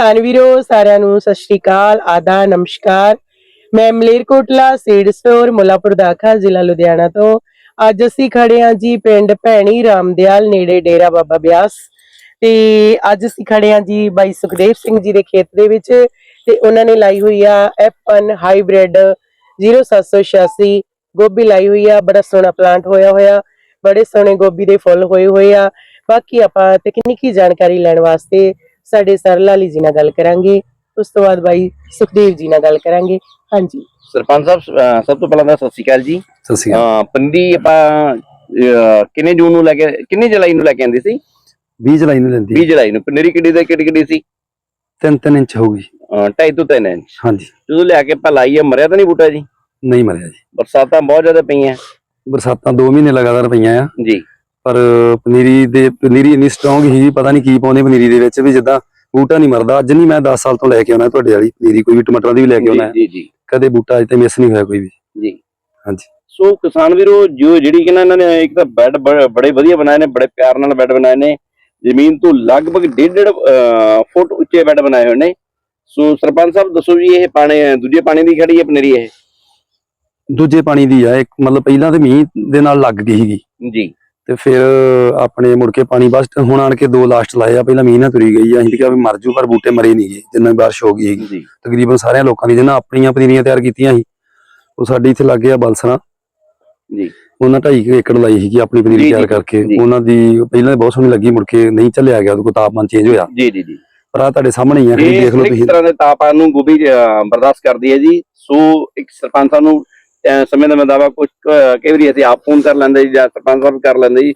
ਕਿਸਾਨ ਵੀਰੋ, ਸਾਰਿਆਂ ਨੂੰ ਸਤਿ ਸ਼੍ਰੀ ਅਕਾਲ ਆਦਾ ਨਮਸਕਾਰ। ਮੈਂ ਮਲੇਰਕੋਟਲਾ ਸੀਡ ਸਟੋਰ, ਮੁੱਲਾਪੁਰ ਦਾਖਾ ਜ਼ਿਲ੍ਹਾ ਲੁਧਿਆਣਾ ਤੋਂ। ਅੱਜ ਅਸੀਂ ਖੜੇ ਹਾਂ ਜੀ ਪਿੰਡ ਭੈਣੀ ਰਾਮਦਿਆਲ, ਨੇੜੇ ਡੇਰਾ ਬਾਬਾ ਬਿਆਸ। ਤੇ ਅੱਜ ਅਸੀਂ ਖੜੇ ਹਾਂ ਜੀ ਬਾਈ ਸੁਖਦੇਵ ਸਿੰਘ ਜੀ ਦੇ ਖੇਤ ਦੇ ਵਿੱਚ। ਤੇ ਉਹਨਾਂ ਨੇ ਲਾਈ ਹੋਈ ਆ F1 ਹਾਈਬ੍ਰਿਡ 0786 ਗੋਭੀ ਲਾਈ ਹੋਈ ਆ, ਬੜਾ ਸੋਹਣਾ ਪਲਾਂਟ ਹੋਇਆ ਹੋਇਆ। ਬੜੇ ਸੋਹਣੇ ਗੋਭੀ ਦੇ ਫੁੱਲ ਹੋਏ ਹੋਏ ਆ। ਬਾਕੀ ਆਪਾਂ ਤਕਨੀਕੀ ਜਾਣਕਾਰੀ ਲੈਣ ਵਾਸਤੇ ਸਾਡੇ ਸਰ ਲਾਲੀ ਜੀ ਨਾਲ ਗੱਲ ਕਰਾਂਗੇ ਉਸ ਤੋਂ ਬਾਅਦ ਬਾਈ ਸੁਖਦੇਵ ਜੀ ਨਾਲ ਗੱਲ ਕਰਾਂਗੇ। ਹਾਂਜੀ। ਸਰਪੰਚ ਸਾਹਿਬ ਅਹ ਸਭ ਤੋਂ ਪਹਿਲਾਂ ਤਾਂ ਸਤਿ ਸ਼੍ਰੀ ਅਕਾਲ ਜੀ। ਸਤਿ ਸ਼੍ਰੀ ਅਕਾਲ। ਅਹ ਪੰਡੀ ਆਪਾਂ ਅਹ ਕਿੰਨੇ ਜੂਨ ਨੂੰ ਲੈ ਕੇ ਕਿੰਨੇ ਜੁਲਾਈ ਨੂੰ ਲੈ ਕੇ ਆਂਦੇ ਸੀ? 20 ਜੁਲਾਈ ਨੂੰ ਲੈਂਦੀ 20 ਜੁਲਾਈ ਨੂੰ। ਪਨੀਰੀ ਕਿੱਡੀ ਤੇ ਕਿੱਡੀ ਕਿੱਡੀ ਸੀ? 3-3 ਇੰਚ ਹੋਊਗੀ 2.5 ਤੋਂ 3 ਇੰਚ। ਹਾਂਜੀ। ਜਦੋਂ ਲਿਆ ਕੇ ਆਪਾਂ ਲਾਈ ਆ ਮਰਿਆ ਤਾਂ ਨਹੀਂ ਬੂਟਾ ਜੀ? ਨਹੀਂ ਮਰਿਆ ਜੀ। ਬਰਸਾਤਾਂ ਬਹੁਤ ਜ਼ਿਆਦਾ ਪਈਆਂ। ਬਰਸਾਤਾਂ 2 ਮਹੀਨੇ ਲਗਾਤਾਰ ਪਈਆਂ ਆ। ਜੀ। ਪਰ ਪਨੀਰੀ ਦੇ ਪਨੀਰੀ ਇੰਨੀ ਸਟਰੋਂਗ ਸੀ ਪਤਾ ਨਹੀਂ ਕੀ ਪਾਉਂਦੇ ਪਨੀਰੀ ਦੇ ਵਿੱਚ ਵੀ ਜਿੱਦਾਂ ਬੂਟਾ ਨਹੀਂ ਮਰਦਾ। ਅੱਜ ਨਹੀਂ ਮੈਂ 10 ਸਾਲ ਤੋਂ ਲੈ ਕੇ ਆਉਣਾ ਤੁਹਾਡੇ ਵਾਲੀ ਪਨੀਰੀ ਕੋਈ ਵੀ ਟਮਾਟਰਾਂ ਦੀ ਵੀ ਲੈ ਕੇ ਆਉਣਾ। ਜੀ ਜੀ। ਕਦੇ ਬੂਟਾ ਅਜੇ ਤੇ ਮਿਸ ਨਹੀਂ ਹੋਇਆ ਕੋਈ ਵੀ। ਜੀ। ਹਾਂਜੀ। ਸੋ ਕਿਸਾਨ ਵੀਰੋ ਜੋ ਜਿਹੜੀ ਕਿ ਨਾ ਇਹਨਾਂ ਨੇ ਇੱਕ ਤਾਂ ਬੈੱਡ ਬੜੇ ਵਧੀਆ ਬਣਾਏ ਨੇ ਬੜੇ ਪਿਆਰ ਨਾਲ ਬੈੱਡ ਬਣਾਏ ਨੇ। ਜ਼ਮੀਨ ਤੋਂ ਲਗਭਗ 1.5 ਫੁੱਟ ਉੱਚੇ ਬੈੱਡ ਬਣਾਏ ਹੋਏ ਨੇ। ਸੋ ਸਰਪੰਚ ਸਾਹਿਬ ਦੱਸੋ ਜੀ ਇਹ ਪਾਣੀ ਦੂਜੇ ਪਾਣੀ ਦੀ ਖੜੀ ਹੈ ਪਨੀਰੀ ਇਹ? ਦੂਜੇ ਪਾਣੀ ਦੀ ਆ ਇੱਕ ਮਤਲਬ ਪਹਿਲਾਂ ਤੇ ਮੀਂਹ ਦੇ ਨਾਲ ਲੱਗ ਗਈ ਸੀਗੀ। ਜੀ। ਤੇ ਫਿਰ ਆਪਣੇ ਮੁੜ ਕੇ ਪਾਣੀ ਬਸ ਹੁਣ ਆਣ ਕੇ ਦੋ ਲਾਸਟ ਲਾਏ ਆ ਪਹਿਲਾਂ ਮੀਂਹ ਨਾਲ ਤੁਰੀ ਗਈ ਆ ਅਸੀਂ ਕਿਹਾ ਵੀ ਮਰ ਜੂ ਪਰ ਬੂਟੇ ਮਰੇ ਨਹੀਂ ਗਏ ਜਿੰਨਾ ਬਾਰਿਸ਼ ਹੋ ਗਈ ਤਕਰੀਬਨ ਸਾਰਿਆਂ ਲੋਕਾਂ ਦੀ ਜਿਹਨਾਂ ਆਪਣੀਆਂ ਪਨੀਰੀਆਂ ਤਿਆਰ ਕੀਤੀਆਂ ਸੀ ਉਹ ਸਾਡੀ ਇੱਥੇ ਲੱਗੇ ਆ ਬਲਸਣਾ। ਜੀ। ਉਹਨਾਂ ਢਾਈ ਕੁ ਏਕੜ ਲਾਈ ਸੀਗੀ ਆਪਣੀ ਪਨੀਰੀ ਤਿਆਰ ਕਰਕੇ। ਉਹਨਾਂ ਦੀ ਪਹਿਲਾਂ ਬਹੁਤ ਸੋਹਣੀ ਲੱਗੀ ਮੁੜ ਕੇ ਨਹੀਂ ਚੱਲਿਆ ਗਿਆ ਉਹਦੇ ਤਾਪਮਾਨ ਚੇਂਜ ਹੋਇਆ। ਜੀ ਜੀ ਜੀ। ਪਰ ਆ ਤੁਹਾਡੇ ਸਾਹਮਣੇ ਹੀ ਆ ਦੇਖ ਲਓ ਤੁਸੀਂ। ਤਰ੍ਹਾਂ ਦੇ ਤਾਪਮਾਨ ਨੂੰ ਗੋਭੀ ਬਰਦਾਸ਼ਤ ਕਰਦੀ ਹੈ ਜੀ। ਸੋ ਇੱਕ ਸਰਪੰਚ ਨੂੰ ਸਮੇਂ ਦਾ ਮਦਾਵਾ ਕੁਝ ਕਈ ਵਾਰੀ ਅਸੀਂ ਆਪ ਫੋਨ ਕਰ ਲੈਂਦੇ ਜੀ ਜਾਂ ਸਰਪੰਚ ਸਾਹਿਬ ਕਰ ਲੈਂਦੇ ਜੀ।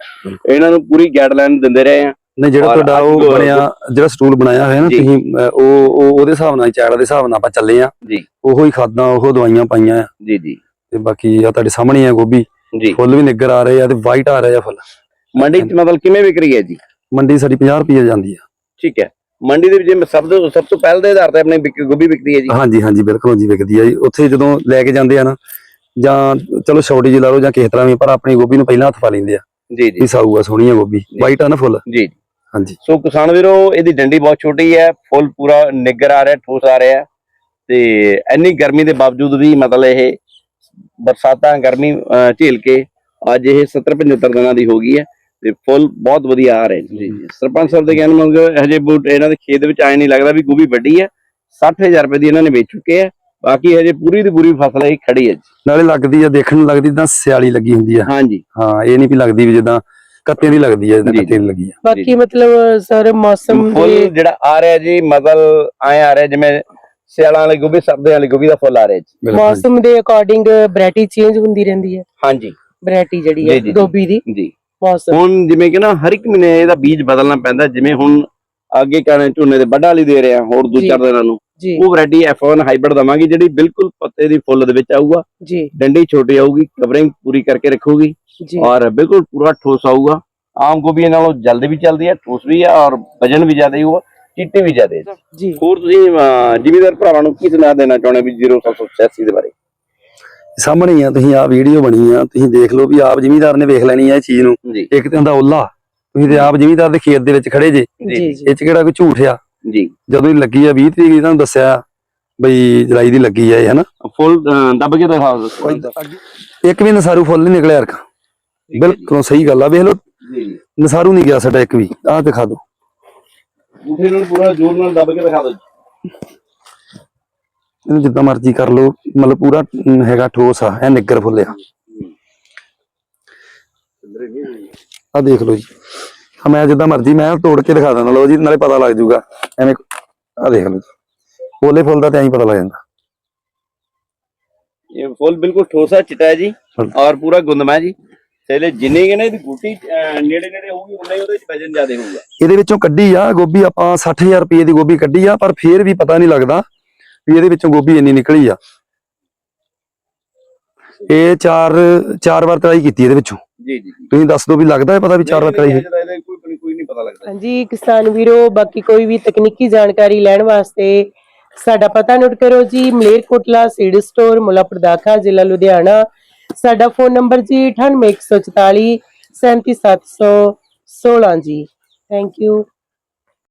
ਇਹਨਾਂ ਨੂੰ ਪੂਰੀ ਗਾਈਡਲਾਈਨ ਦਿੰਦੇ ਰਹੇ ਆ। ਨਹੀਂ ਜਿਹੜਾ ਤੁਹਾਡਾ ਉਹ ਬਣਿਆ ਜਿਹੜਾ ਸਟੂਲ ਬਣਾਇਆ ਹੋਇਆ ਨਾ। ਤੁਸੀਂ ਉਹ ਉਹ- ਉਹਦੇ ਹਿਸਾਬ ਨਾਲ ਚੈੜਾ ਦੇ ਹਿਸਾਬ ਨਾਲ ਆਪਾਂ ਚੱਲੇ ਆ। ਜੀ। ਉਹੋ ਹੀ ਖਾਦਾਂ ਉਹੋ ਦਵਾਈਆਂ ਪਾਈਆਂ ਆ। ਜੀ ਜੀ। ਤੇ ਬਾਕੀ ਆ ਤੁਹਾਡੇ ਸਾਹਮਣੇ ਆ ਗੋਭੀ। ਜੀ। ਫੁੱਲ ਵੀ ਨਿੱਗਰ ਆ ਰਹੇ ਆ ਤੇ ਵਾਈਟ ਆ ਰਹੇ ਆ ਫੁੱਲ। ਮੰਡੀ ਚ ਮਤਲਬ ਕਿਵੇਂ ਵਿਕ ਰਹੀ ਹੈ ਜੀ? ਮੰਡੀ ਸਾਡੀ 50 ਰੁਪਏ ਜਾਂਦੀ ਆ। ਠੀਕ ਹੈ। ਮੰਡੀ ਦੇ ਵਿੱਚ ਜਿਵੇਂ ਸਭ ਤੋਂ ਸਭ ਤੋਂ ਪਹਿਲ ਦੇ ਆਧਾਰ ਤੇ ਆਪਣੀ ਗੋਭੀ ਵਿਕਦੀ ਹੈ ਜੀ। ਹਾਂਜੀ ਹਾਂਜੀ ਬਿਲਕੁਲ ਜੀ ਵਿਕਦੀ ਆ ਜੀ। ਉੱਥੇ ਜਦੋਂ ਲੈ ਕੇ ਜਾਂਦੇ ਆ ਨਾ ਜਾਂ ਚਲੋ ਜਿਹੀ ਲਾ ਲਓ ਜਾਂ ਕਿਸੇ ਤਰ੍ਹਾਂ ਵੀ ਪਰ ਆਪਣੀ ਗੋਭੀ ਨੂੰ ਪਹਿਲਾਂ ਹੱਥ ਪਾ ਲੈਂਦੇ ਆ। ਜੀ ਜੀ। ਵੀ ਸਾਊ ਆ ਸੋਹਣੀ ਆ ਗੋਭੀ। ਵਾਈਟ ਆ ਨਾ ਫੁੱਲ? ਜੀ ਹਾਂਜੀ। ਸੋ ਕਿਸਾਨ ਵੀਰੋ ਇਹਦੀ ਡੰਡੀ ਬਹੁਤ ਛੋਟੀ ਹੈ ਫੁੱਲ ਪੂਰਾ ਨਿੱਗਰ ਆ ਰਿਹਾ ਠੋਸ ਆ ਰਿਹਾ। ਤੇ ਇੰਨੀ ਗਰਮੀ ਦੇ ਬਾਵਜੂਦ ਵੀ ਮਤਲਬ ਇਹ ਬਰਸਾਤਾਂ ਗਰਮੀ ਝੇਲ ਕੇ ਅੱਜ ਇਹ 70 75 ਦਿਨਾਂ ਦੀ ਹੋ ਗਈ ਹੈ ਤੇ ਫੁੱਲ ਬਹੁਤ ਵਧੀਆ ਆ ਰਹੇ ਨੇ। ਜੀ। ਜੀ। ਸਰਪੰਚ ਸਾਹਿਬ ਦੇ ਕਹਿਣ ਮੁਤਾਬਕ ਹਜੇ ਬੂਟ ਇਹਨਾਂ ਦੇ ਖੇਤ ਵਿੱਚ ਆਏ ਨਹੀਂ ਲੱਗਦਾ ਵੀ ਗੋਭੀ ਵੱਡੀ ਹੈ। 60000 ਰੁਪਏ ਦੀ ਇਹਨਾਂ ਨੇ ਵੇਚ ਚੁੱਕੇ ਆ। ਬਾਕੀ ਹਜੇ ਪੂਰੀ ਦੀ ਪੂਰੀ ਫਸਲ ਇਹ ਖੜੀ ਹੈ ਜੀ। ਨਾਲੇ ਲੱਗਦੀ ਆ ਦੇਖਣ ਨੂੰ ਲੱਗਦੀ ਤਾਂ ਸਿਆਲੀ ਲੱਗੀ ਹੁੰਦੀ ਆ ਹਾਂਜੀ। ਹਾਂ ਇਹ ਨਹੀਂ ਵੀ ਲੱਗਦੀ ਵੀ ਜਿੱਦਾਂ ਕੱਤੇ ਦੀ ਲੱਗਦੀ ਆ ਜਿੱਦਾਂ ਕੱਤੇ ਦੀ ਲੱਗੀ ਆ ਬਾਕੀ ਮਤਲਬ ਸਰ ਮੌਸਮ ਫੁੱਲ ਜਿਹੜਾ ਆ ਰਿਹਾ ਜੀ ਮਤਲਬ ਆਏ ਆ ਰਿਹਾ ਜਿਵੇਂ ਸਿਆਲਾਂ ਵਾਲੀ ਗੋਭੀ ਸਰਦੀਆਂ ਵਾਲੀ ਗੋਭੀ ਦਾ ਫੁੱਲ ਆ ਰਿਹਾ ਜੀ। ਮੌਸਮ ਦੇ ਅਕੋਰਡਿੰਗ ਵੈਰਾਈਟੀ ਚੇਂਜ ਹੁੰਦੀ ਰਹਿੰਦੀ ਹੈ। ਹਾਂਜੀ। ਵੈਰਾਈਟੀ ਜਿਹੜੀ ਹੈ। ਗੋਭੀ ਦੀ। ਜੀ। ਮੌਸਮ। ਹੁਣ ਜਿਵੇਂ ਕਿ ਨਾ ਹਰ ਇੱਕ ਮਹੀਨੇ ਇਹਦਾ ਬੀਜ ਬਦਲਣਾ ਪੈਂਦਾ ਜਿਵੇਂ ਹੁਣ ਅੱਗੇ ਕਾਣੇ ਝੋਨੇ ਦੇ ਵੱਡਾ ਵਾਲੀ ਦੇ ਰਹੇ ਆ ਹੋਰ ਦੋ। ਚਾਰ ਦਿਨਾਂ ਨੂੰ। ਉਹ ਵੈਰਾਈਟੀ F1 ਹਾਈਬ੍ਰਿਡ ਦਵਾਂਗੇ ਜਿਹੜੀ ਬਿਲਕੁਲ ਪੱਤੇ ਦੀ ਫੁੱਲ ਦੇ ਵਿੱਚ ਆਊਗਾ। ਜੀ। ਡੰਡੀ ਛੋਟੀ ਆਊਗੀ ਕਵਰਿੰਗ ਪੂਰੀ ਕਰਕੇ ਰੱਖੂਗੀ ਜੀ। ਔਰ ਬਿਲਕੁਲ ਪੂਰਾ ਠੋਸ ਆਊਗਾ। ਆਮ ਗੋਭੀ ਨਾਲੋਂ ਜਲਦੀ ਵੀ ਚੱਲਦੀ ਹੈ ਠੋਸ ਵੀ ਹੈ ਔਰ ਵਜਨ ਵੀ ਜ਼ਿਆਦਾ ਹੀ ਹੋਊਗਾ ਚਿੱਟੇ ਵੀ ਜ਼ਿਆਦਾ ਜੀ। ਹੋਰ ਤੁਸੀਂ ਜ਼ਿਮੀਂਦਾਰ ਭਰਾਵਾਂ ਨੂੰ ਕੀ ਸੁਣਾ ਦੇਣਾ ਚਾਹੁੰਦੇ ਵੀ 0786 ਦੇ ਬਾਰੇ? ਸਾਹਮਣੇ ਆ ਤੁਸੀਂ ਆ ਵੀਡੀਓ ਬਣੀ ਆ ਤੁਸੀਂ ਦੇਖ ਲਓ ਵੀ ਆਪ ਜ਼ਿਮੀਦਾਰ ਨੇ ਵੇਖ ਲੈਣੀ ਆ ਇਹ ਚੀਜ਼ ਨੂੰ। ਇੱਕ ਤੇ ਹੁੰਦਾ ਓਲਾ ਤੁਸੀਂ ਤੇ ਆਪ ਜ਼ਿਮੀਦਾਰ ਦੇ ਖੇਤ ਦੇ ਵਿੱਚ ਖੜੇ ਜੇ ਜੀ ਜੀ। ਇਹ ਚ ਕਿਹੜਾ ਕੋਈ ਝੂਠ ਆ? ਜੀ। ਜਦੋਂ ਹੀ ਲੱਗੀ ਆ 20 ਤਰੀਕ ਦੀ ਤੁਹਾਨੂੰ ਦੱਸਿਆ ਬਈ ਜੁਲਾਈ ਦੀ ਲੱਗੀ ਆ ਇਹ ਹਨਾ? ਫੁੱਲ ਦੱਬ ਕੇ ਦਿਖਾਓ ਦੱਸੋ। ਇੱਕ ਵੀ ਨਸਾਰੂ ਫੁੱਲ ਨਹੀਂ ਨਿਕਲਿਆ ਅਰਕਾ ਬਿਲਕੁਲ ਸਹੀ ਗੱਲ ਆ ਵੇਖ ਲਓ। ਜੀ। ਨਸਾਰੂ ਨਹੀਂ ਗਿਆ ਸਾਡਾ ਇੱਕ ਵੀ। ਆਹ ਦਿਖਾ ਦਿਓ। ਬੂਟੇ ਨੂੰ ਪੂਰਾ ਜ਼ੋਰ ਨਾਲ ਦੱਬ ਕੇ ਦਿਖਾ ਦਿਓ ਇਹਨੂੰ ਜਿੱਦਾਂ ਮਰਜ਼ੀ ਕਰ ਲਓ ਮਤਲਬ ਪੂਰਾ ਹੈਗਾ ਠੋਸ ਆ ਇਹ ਨਿੱਗਰ ਫੁੱਲਿਆ ਆ। ਦੇਖ ਲਓ ਜੀ। ਮੈਂ ਜਿੱਦਾਂ ਮਰਜ਼ੀ ਮੈਂ ਤੋੜ ਕੇ ਦਿਖਾ ਦਿੰਦਾ ਲਓ ਜੀ ਨਾਲੇ ਪਤਾ ਲੱਗ ਜੂਗਾ ਐਵੇਂ ਆ ਦੇਖ ਲਓ ਫੁੱਲੇ ਫੁੱਲ ਦਾ ਤਾਂ ਐਂ ਪਤਾ ਲੱਗ ਜਾਂਦਾ। ਇਹ ਫੁੱਲ ਬਿਲਕੁਲ ਠੋਸਾ ਚਿੱਟਾ ਹੈ ਜੀ ਫੁੱਲ। ਔਰ ਪੂਰਾ ਗੁੰਦਮਾ ਹੈ ਜੀ। ਪਹਿਲੇ ਜਿੰਨੇ ਕਿ ਨਾ ਇਹਦੀ ਬੂਟੀ ਨੇੜੇ ਨੇੜੇ ਹੋਊਗੀ ਉਨਾ ਹੀ ਉਹਦੇ ਵਿੱਚ ਵਜਨ ਜ਼ਿਆਦਾ ਹੋਊਗਾ। ਇਹਦੇ ਵਿੱਚੋਂ ਕੱਢੀ ਆ ਗੋਭੀ ਆਪਾਂ 60000 ਰੁਪਏ ਦੀ ਗੋਭੀ ਕੱਢੀ ਆ ਪਰ ਫੇਰ ਵੀ ਪਤਾ ਨਹੀਂ ਲੱਗਦਾ ਵੀ ਇਹਦੇ ਵਿੱਚੋਂ ਗੋਭੀ ਇੰਨੀ ਨਿਕਲੀ ਆ। ਇਹ ਚਾਰ ਚਾਰ ਵਾਰ ਤਰਾਈ ਕੀਤੀ ਇਹਦੇ ਵਿੱਚੋਂ। ਜੀ ਜੀ ਤੁਸੀਂ ਦੱਸ ਦਿਓ ਵੀ ਲੱਗਦਾ ਹੈ ਪਤਾ ਵੀ ਚਾਰ ਵਾਰ ਕੋਈ ਕੋਈ ਨਹੀਂ ਹਾਂਜੀ, ਕਿਸਾਨ ਵੀਰੋ, ਬਾਕੀ ਕੋਈ ਵੀ ਤਕਨੀਕੀ ਜਾਣਕਾਰੀ ਲੈਣ ਵਾਸਤੇ ਸਾਡਾ ਪਤਾ ਨੋਟ ਕਰੋ ਜੀ, ਮਲੇਰਕੋਟਲਾ ਸੀਡ ਸਟੋਰ, ਮੁੱਲਾਪੁਰ ਦਾਖਾ, ਜ਼ਿਲ੍ਹਾ ਲੁਧਿਆਣਾ। ਸਾਡਾ ਫੋਨ ਨੰਬਰ ਜੀ 98144 37716 ਜੀ। Thank you